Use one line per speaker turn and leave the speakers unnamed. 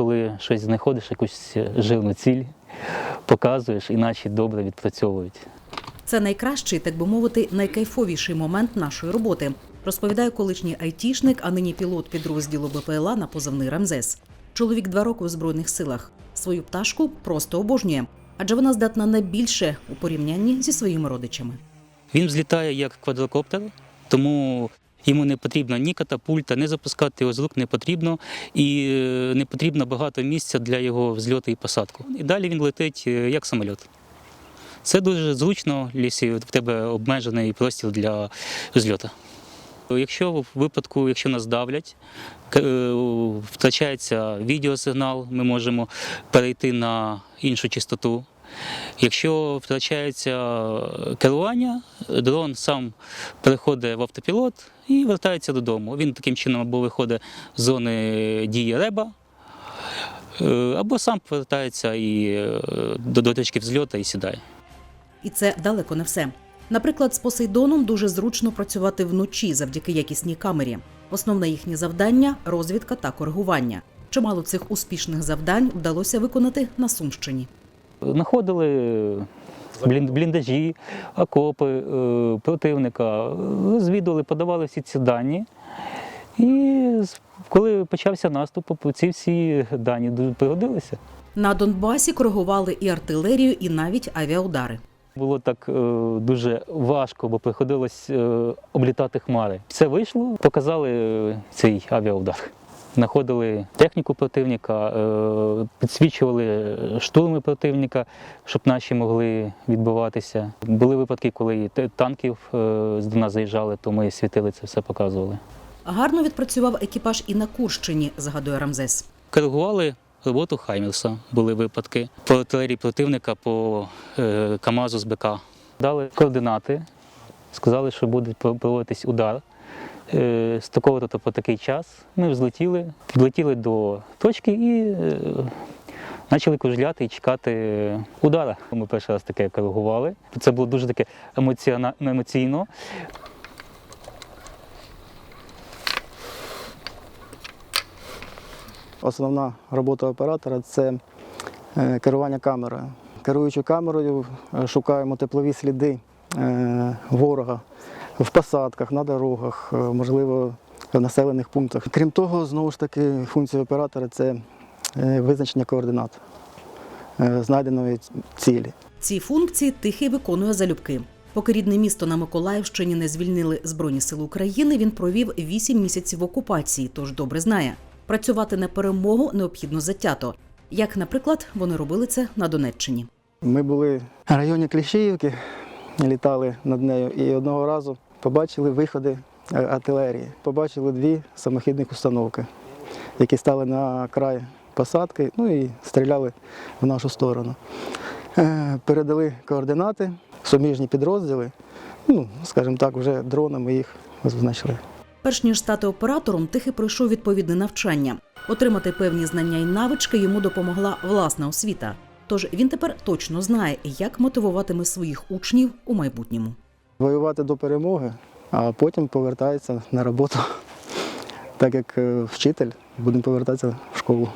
коли щось знаходиш, якусь жирну ціль, показуєш, іначе добре відпрацьовують.
Це найкращий, так би мовити, найкайфовіший момент нашої роботи, розповідає колишній айтішник, а нині пілот підрозділу БПЛА на позивний Рамзес. Чоловік два роки у збройних силах. Свою пташку просто обожнює, адже вона здатна на більше у порівнянні зі своїми родичами.
Він взлітає як квадрокоптер, тому йому не потрібно ні катапульта, не запускати його з рук не потрібно, і е, не потрібно багато місця для його взльоту і посадку. І далі він летить е, як самоліт. Це дуже зручно, якщо в тебе обмежений простір для взльоту. Якщо в випадку, якщо нас давлять, е, втрачається відеосигнал, ми можемо перейти на іншу частоту. Якщо втрачається керування, дрон сам переходить в автопілот і вертається додому. Він таким чином або виходить з зони дії реба, е, або сам повертається і е, до, точки взльоту і сідає.
І це далеко не все. Наприклад, з Посейдоном дуже зручно працювати вночі завдяки якісній камері. Основне їхнє завдання розвідка та коригування. Чимало цих успішних завдань вдалося виконати на Сумщині.
Знаходили бліндажі, окопи е, противника, е, розвідували, подавали всі ці дані. І коли почався наступ, ці всі дані дуже пригодилися.
На Донбасі коригували і артилерію, і навіть авіаудари.
Було так е, дуже важко, бо приходилось е, облітати хмари. Все вийшло, показали цей авіаудар. Знаходили техніку противника, е, підсвічували штурми противника, щоб наші могли відбиватися. Були випадки, коли танків е, до нас заїжджали, то ми світили це все показували.
Гарно відпрацював екіпаж і на Курщині, згадує Рамзес.
Коригували роботу Хаймерса, були випадки по артилерії противника по е, КАМАЗу з БК. Дали координати, сказали, що буде про- проводитись удар. Е, з такого то по такий час ми взлетіли, підлетіли до точки і е, почали кружляти і чекати удара. Ми перший раз таке коригували. Це було дуже таке емоційно.
Основна робота оператора це е, керування камерою. Керуючи камерою, шукаємо теплові сліди ворога в посадках, на дорогах, е, можливо, в населених пунктах. Крім того, знову ж таки, функція оператора це е, визначення координат е, знайденої цілі.
Ці функції тихий виконує залюбки. Поки рідне місто на Миколаївщині не звільнили Збройні сили України, він провів вісім місяців в окупації, тож добре знає. Працювати на перемогу необхідно затято. Як, наприклад, вони робили це на Донеччині.
Ми були в районі Кліщіївки, літали над нею і одного разу побачили виходи е, артилерії. Побачили дві самохідних установки, які стали на край посадки, ну і стріляли в нашу сторону. Е, Передали координати, суміжні підрозділи. Ну, скажімо так, вже дронами їх знайшли.
Перш ніж стати оператором, тихий пройшов відповідне навчання. Отримати певні знання і навички йому допомогла власна освіта. Тож він тепер точно знає, як мотивуватиме своїх учнів у майбутньому.
Воювати до перемоги, а потім повертається на роботу. Так як е, вчитель, будемо повертатися в школу.